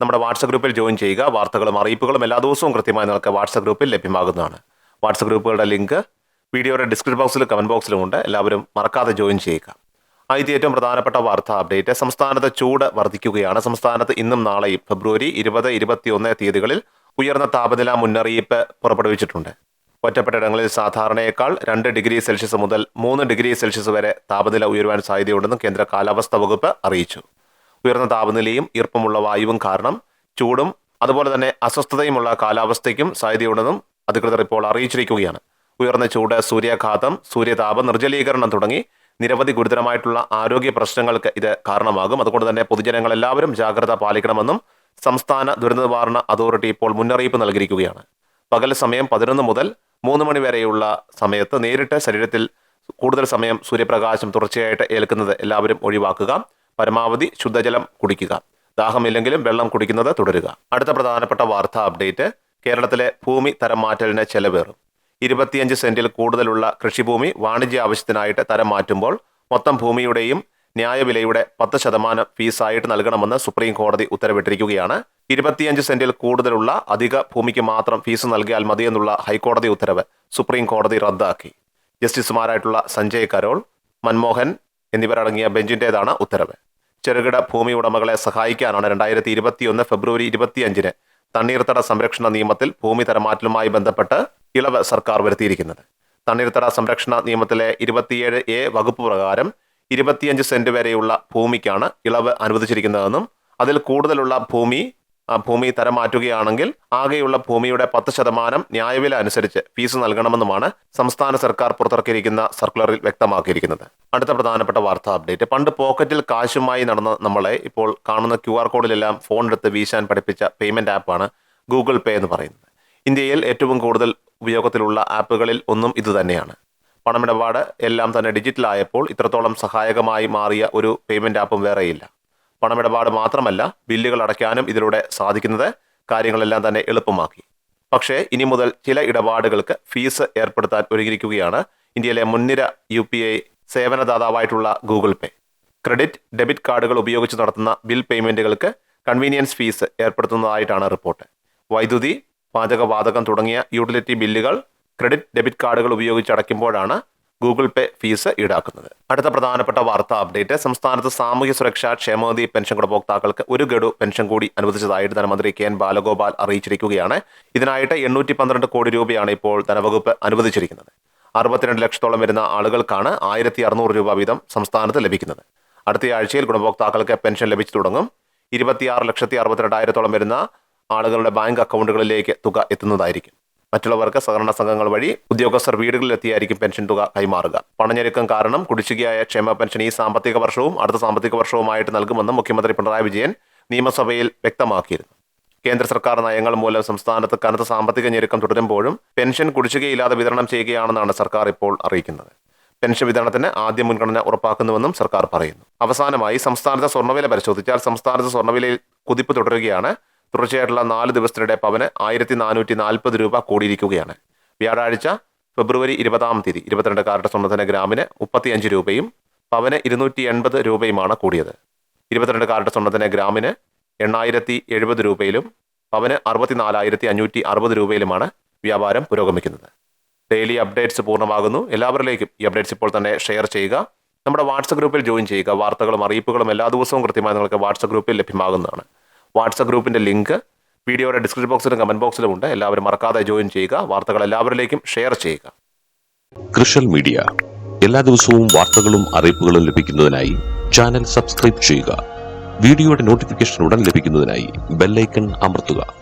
നമ്മുടെ വാട്സപ്പ് ഗ്രൂപ്പിൽ ജോയിൻ ചെയ്യുക. വാർത്തകളും അറിയിപ്പുകളും എല്ലാ ദിവസവും കൃത്യമായി നിങ്ങൾക്ക് വാട്സപ്പ് ഗ്രൂപ്പിൽ ലഭ്യമാകുന്നതാണ്. വാട്സപ്പ് ഗ്രൂപ്പുകളുടെ ലിങ്ക് വീഡിയോയുടെ ഡിസ്ക്രിപ്ഷൻ ബോക്സിലും കമന്റ് ബോക്സിലും ഉണ്ട്. എല്ലാവരും മറക്കാതെ ജോയിൻ ചെയ്യുക. ആദ്യത്തെ ഏറ്റവും പ്രധാനപ്പെട്ട വാർത്താ അപ്ഡേറ്റ്. സംസ്ഥാനത്ത് ചൂട് വർദ്ധിക്കുകയാണ്. സംസ്ഥാനത്ത് ഇന്നും നാളെയും ഫെബ്രുവരി ഇരുപത് ഇരുപത്തിയൊന്ന് തീയതികളിൽ ഉയർന്ന താപനില മുന്നറിയിപ്പ് പുറപ്പെടുവിച്ചിട്ടുണ്ട്. ഒറ്റപ്പെട്ട ഇടങ്ങളിൽ സാധാരണയേക്കാൾ രണ്ട് ഡിഗ്രി സെൽഷ്യസ് മുതൽ മൂന്ന് ഡിഗ്രി സെൽഷ്യസ് വരെ താപനില ഉയരുവാൻ സാധ്യതയുണ്ടെന്നും കേന്ദ്ര കാലാവസ്ഥാ വകുപ്പ് അറിയിച്ചു. ഉയർന്ന താപനിലയും ഈർപ്പമുള്ള വായുവും കാരണം ചൂടും അതുപോലെ തന്നെ അസ്വസ്ഥതയുമുള്ള കാലാവസ്ഥയ്ക്കും സാധ്യതയുണ്ടെന്നും അധികൃതർ ഇപ്പോൾ അറിയിച്ചിരിക്കുകയാണ്. ഉയർന്ന ചൂട് സൂര്യാഘാതം സൂര്യതാപ നിർജലീകരണം തുടങ്ങി നിരവധി ഗുരുതരമായിട്ടുള്ള ആരോഗ്യ പ്രശ്നങ്ങൾക്ക് ഇത് കാരണമാകും. അതുകൊണ്ട് തന്നെ പൊതുജനങ്ങൾ എല്ലാവരും ജാഗ്രത പാലിക്കണമെന്നും സംസ്ഥാന ദുരന്ത നിവാരണ അതോറിറ്റി ഇപ്പോൾ മുന്നറിയിപ്പ് നൽകിയിരിക്കുകയാണ്. പകൽ സമയം പതിനൊന്ന് മുതൽ മൂന്ന് മണി വരെയുള്ള സമയത്ത് നേരിട്ട് ശരീരത്തിൽ കൂടുതൽ സമയം സൂര്യപ്രകാശം തുടർച്ചയായിട്ട് ഏൽക്കുന്നത് എല്ലാവരും ഒഴിവാക്കുക. പരമാവധി ശുദ്ധജലം കുടിക്കുക. ദാഹമില്ലെങ്കിലും വെള്ളം കുടിക്കുന്നത് തുടരുക. അടുത്ത പ്രധാനപ്പെട്ട വാർത്താ അപ്ഡേറ്റ്. കേരളത്തിലെ ഭൂമി തരം മാറ്റലിന് ചെലവേറും. ഇരുപത്തിയഞ്ച് സെന്റിൽ കൂടുതലുള്ള കൃഷിഭൂമി വാണിജ്യ ആവശ്യത്തിനായിട്ട് തരം മാറ്റുമ്പോൾ മൊത്തം ഭൂമിയുടെയും ന്യായവിലയുടെ പത്ത് ശതമാനം ഫീസായിട്ട് നൽകണമെന്ന് സുപ്രീം കോടതി ഉത്തരവിട്ടിരിക്കുകയാണ്. ഇരുപത്തിയഞ്ച് സെന്റിൽ കൂടുതലുള്ള അധിക ഭൂമിക്ക് മാത്രം ഫീസ് നൽകിയാൽ മതിയെന്നുള്ള ഹൈക്കോടതി ഉത്തരവ് സുപ്രീം കോടതി റദ്ദാക്കി. ജസ്റ്റിസുമാരായിട്ടുള്ള സഞ്ജയ് കരോൾ മൻമോഹൻ എന്നിവരടങ്ങിയ ബെഞ്ചിന്റേതാണ് ഉത്തരവ്. ചെറുകിട ഭൂമി ഉടമകളെ സഹായിക്കാനാണ് രണ്ടായിരത്തി ഇരുപത്തിയൊന്ന് ഫെബ്രുവരി ഇരുപത്തിയഞ്ചിന് തണ്ണീർത്തട സംരക്ഷണ നിയമത്തിൽ ഭൂമി തരമാറ്റലുമായി ബന്ധപ്പെട്ട് ഇളവ് സർക്കാർ വരുത്തിയിരിക്കുന്നത്. തണ്ണീർത്തട സംരക്ഷണ നിയമത്തിലെ ഇരുപത്തിയേഴ് എ വകുപ്പ് പ്രകാരം ഇരുപത്തിയഞ്ച് സെന്റ് വരെയുള്ള ഭൂമിക്കാണ് ഇളവ് അനുവദിച്ചിരിക്കുന്നതെന്നും അതിൽ കൂടുതലുള്ള ഭൂമി ഭൂമി തരം മാറ്റുകയാണെങ്കിൽ ആകെയുള്ള ഭൂമിയുടെ പത്ത് ശതമാനം ന്യായവില അനുസരിച്ച് ഫീസ് നൽകണമെന്നുമാണ് സംസ്ഥാന സർക്കാർ പുറത്തിറക്കിയിരിക്കുന്ന സർക്കുലറിൽ വ്യക്തമാക്കിയിരിക്കുന്നത്. അടുത്ത പ്രധാനപ്പെട്ട വാർത്താ അപ്ഡേറ്റ്. പണ്ട് പോക്കറ്റിൽ കാശുമായി നടന്ന നമ്മളെ ഇപ്പോൾ കാണുന്ന ക്യു ആർ കോഡിലെല്ലാം ഫോൺ എടുത്ത് വീശാൻ പഠിപ്പിച്ച പേയ്മെന്റ് ആപ്പാണ് ഗൂഗിൾ പേ എന്ന് പറയുന്നത്. ഇന്ത്യയിൽ ഏറ്റവും കൂടുതൽ ഉപയോഗത്തിലുള്ള ആപ്പുകളിൽ ഒന്നും ഇതുതന്നെയാണ് പണമിടപാട് എല്ലാം തന്നെ ഡിജിറ്റലായപ്പോൾ ഇത്രത്തോളം സഹായകമായി മാറിയ ഒരു പേയ്മെന്റ് ആപ്പും വേറെയില്ല. പണമിടപാട് മാത്രമല്ല ബില്ലുകൾ അടയ്ക്കാനും ഇതിലൂടെ സാധിക്കുന്നത് കാര്യങ്ങളെല്ലാം തന്നെ എളുപ്പമാക്കി. പക്ഷേ ഇനി മുതൽ ചില ഇടപാടുകൾക്ക് ഫീസ് ഏർപ്പെടുത്താൻ ഒരുങ്ങിയിരിക്കുകയാണ് ഇന്ത്യയിലെ മുൻനിര യു പി ഐ സേവനദാതാവായിട്ടുള്ള ഗൂഗിൾ പേ. ക്രെഡിറ്റ് ഡെബിറ്റ് കാർഡുകൾ ഉപയോഗിച്ച് നടത്തുന്ന ബിൽ പേയ്മെന്റുകൾക്ക് കൺവീനിയൻസ് ഫീസ് ഏർപ്പെടുത്തുന്നതായിട്ടാണ് റിപ്പോർട്ട്. വൈദ്യുതി പാചകവാതകം തുടങ്ങിയ യൂട്ടിലിറ്റി ബില്ലുകൾ ക്രെഡിറ്റ് ഡെബിറ്റ് കാർഡുകൾ ഉപയോഗിച്ച് അടയ്ക്കുമ്പോഴാണ് ഗൂഗിൾ പേ ഫീസ് ഈടാക്കുന്നത്. അടുത്ത പ്രധാനപ്പെട്ട വാർത്താ അപ്ഡേറ്റ്. സംസ്ഥാനത്ത് സാമൂഹ്യ സുരക്ഷാ ക്ഷേമനിധി പെൻഷൻ ഗുണഭോക്താക്കൾക്ക് ഒരു ഗഡു പെൻഷൻ കൂടി അനുവദിച്ചതായിട്ട് ധനമന്ത്രി കെ എൻ ബാലഗോപാൽ അറിയിച്ചിരിക്കുകയാണ്. ഇതിനായിട്ട് എണ്ണൂറ്റി പന്ത്രണ്ട് കോടി രൂപയാണ് ഇപ്പോൾ ധനവകുപ്പ് അനുവദിച്ചിരിക്കുന്നത്. അറുപത്തിരണ്ട് ലക്ഷത്തോളം വരുന്ന ആളുകൾക്കാണ് ആയിരത്തി അറുന്നൂറ് രൂപ വീതം സംസ്ഥാനത്ത് ലഭിക്കുന്നത്. അടുത്ത ആഴ്ചയിൽ ഗുണഭോക്താക്കൾക്ക് പെൻഷൻ ലഭിച്ചു തുടങ്ങും. ഇരുപത്തിയാറ് ലക്ഷത്തി അറുപത്തിരണ്ടായിരത്തോളം വരുന്ന ആളുകളുടെ ബാങ്ക് അക്കൗണ്ടുകളിലേക്ക് തുക എത്തുന്നതായിരിക്കും. മറ്റുള്ളവർക്ക് സഹകരണ സംഘങ്ങൾ വഴി ഉദ്യോഗസ്ഥർ വീടുകളിലെത്തിയായിരിക്കും പെൻഷൻ തുക കൈമാറുക. പണഞ്ഞെരുക്കം കാരണം കുടിശ്ശികയായ ക്ഷേമ പെൻഷൻ ഈ സാമ്പത്തിക വർഷവും അടുത്ത സാമ്പത്തിക വർഷവുമായിട്ട് നൽകുമെന്ന് മുഖ്യമന്ത്രി പിണറായി വിജയൻ നിയമസഭയിൽ വ്യക്തമാക്കിയിരുന്നു. കേന്ദ്ര സർക്കാർ നയങ്ങൾ മൂലം സംസ്ഥാനത്ത് കനത്ത സാമ്പത്തിക ഞെരുക്കം തുടരുമ്പോഴും പെൻഷൻ കുടിശ്ശികയില്ലാതെ വിതരണം ചെയ്യുകയാണെന്നാണ് സർക്കാർ ഇപ്പോൾ അറിയിക്കുന്നത്. പെൻഷൻ വിതരണത്തിന് ആദ്യ മുൻഗണന ഉറപ്പാക്കുന്നുവെന്നും സർക്കാർ പറയുന്നു. അവസാനമായി സംസ്ഥാനത്തെ സ്വർണവില പരിശോധിച്ചാൽ സംസ്ഥാനത്തെ സ്വർണവിലയിൽ കുതിപ്പ് തുടരുകയാണ് തുടർച്ചയായിട്ടുള്ള നാല് ദിവസത്തിനിടെ പവന് ആയിരത്തി നാനൂറ്റി നാൽപ്പത് രൂപ കൂടിയിരിക്കുകയാണ്. വ്യാഴാഴ്ച ഫെബ്രുവരി ഇരുപതാം തീയതി ഇരുപത്തിരണ്ട് കാരുടെ സ്വർണത്തിന് ഗ്രാമിന് മുപ്പത്തിയഞ്ച് രൂപയും പവന് ഇരുന്നൂറ്റി എൺപത് രൂപയുമാണ് കൂടിയത്. ഇരുപത്തിരണ്ട് കാരുടെ സ്വർണത്തിന് ഗ്രാമിന് എണ്ണായിരത്തി എഴുപത് രൂപയിലും പവന് അറുപത്തിനാലായിരത്തി അഞ്ഞൂറ്റി അറുപത് രൂപയിലുമാണ് വ്യാപാരം പുരോഗമിക്കുന്നത്. ഡെയിലി അപ്ഡേറ്റ്സ് പൂർണമാകുന്നു. എല്ലാവരിലേക്കും ഈ അപ്ഡേറ്റ്സ് ഇപ്പോൾ തന്നെ ഷെയർ ചെയ്യുക. നമ്മുടെ വാട്സപ്പ് ഗ്രൂപ്പിൽ ജോയിൻ ചെയ്യുക. വാർത്തകളും അറിയിപ്പുകളും എല്ലാ ദിവസവും കൃത്യമായി നിങ്ങൾക്ക് വാട്സപ്പ് ഗ്രൂപ്പിൽ ലഭ്യമാകുന്നതാണ്. വാട്സപ്പ് ഗ്രൂപ്പിന്റെ ലിങ്ക് വീഡിയോയുടെ ഡിസ്ക്രിപ്ഷൻ ബോക്സിലും കമന്റ് ബോക്സിലും ഉണ്ട്. എല്ലാവരും മറക്കാതെ ജോയിൻ ചെയ്യുക. വാർത്തകൾ എല്ലാവരിലേക്കും ഷെയർ ചെയ്യുക. കൃഷൽ മീഡിയ. എല്ലാ ദിവസവും വാർത്തകളും അറിയിപ്പുകളും ലഭിക്കുന്നതിനായി ചാനൽ സബ്സ്ക്രൈബ് ചെയ്യുക. വീഡിയോയുടെ നോട്ടിഫിക്കേഷൻ ഉടൻ ലഭിക്കുന്നതിനായി ബെല്ലൈക്കൺ അമർത്തുക.